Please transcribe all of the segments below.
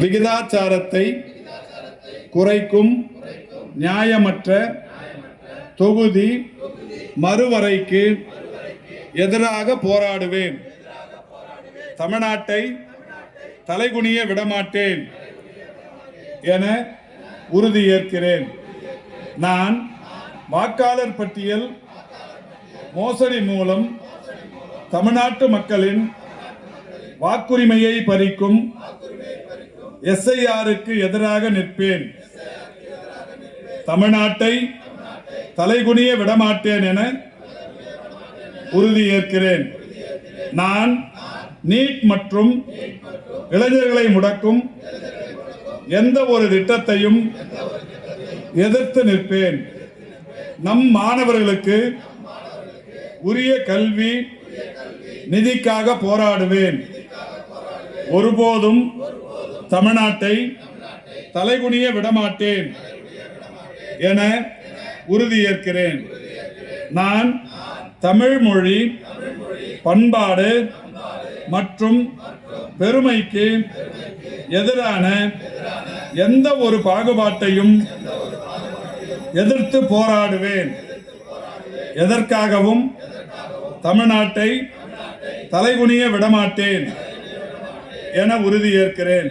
விகிதாச்சாரத்தை குறைக்கும் நியாயமற்ற தொகுதி மறுவரைக்கு எதிராக போராடுவேன். தமிழ்நாட்டை தலைகுனிய விடமாட்டேன் என உறுதியேற்கிறேன். நான் வாக்காளர் பட்டியல் மோசடி மூலம் தமிழ்நாட்டு மக்களின் வாக்குரிமையை பறிக்கும் எஸ்ஐஆருக்கு எதிராக நிற்பேன். தமிழ்நாட்டை தலைகுனிய விடமாட்டேன் என உறுதியேற்கிறேன். நான் நீட் மற்றும் இளைஞர்களை முடக்கும் எந்த ஒரு திட்டத்தையும் எதிர்த்து நிற்பேன். நம் மாணவர்களுக்கு உரிய கல்வி நிதிக்காக போராடுவேன். ஒருபோதும் தமிழ்நாட்டை தலைகுனிய விடமாட்டேன் என உறுதியேற்கிறேன் நான் தமிழ் மொழி பண்பாடு மற்றும் பெருமைக்கு எதிரான எந்த ஒரு பாகுபாட்டையும் எதிர்த்து போராடுவேன். எதற்காகவும் தமிழ்நாட்டை தலைகுனிய விடமாட்டேன் என உறுதியேற்கிறேன்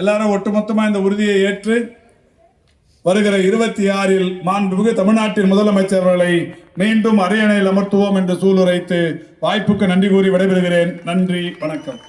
எல்லாரும் ஒட்டுமொத்தமாக இந்த உறுதியை ஏற்று வருகிற இருபத்தி ஆறில் மாண்புமிகு தமிழ்நாட்டின் முதலமைச்சர்களை மீண்டும் அரியணையில் அமர்த்துவோம் என்று சூளுரைத்து வாய்ப்புக்கு நன்றி கூறி விடைபெறுகிறேன். நன்றி வணக்கம்.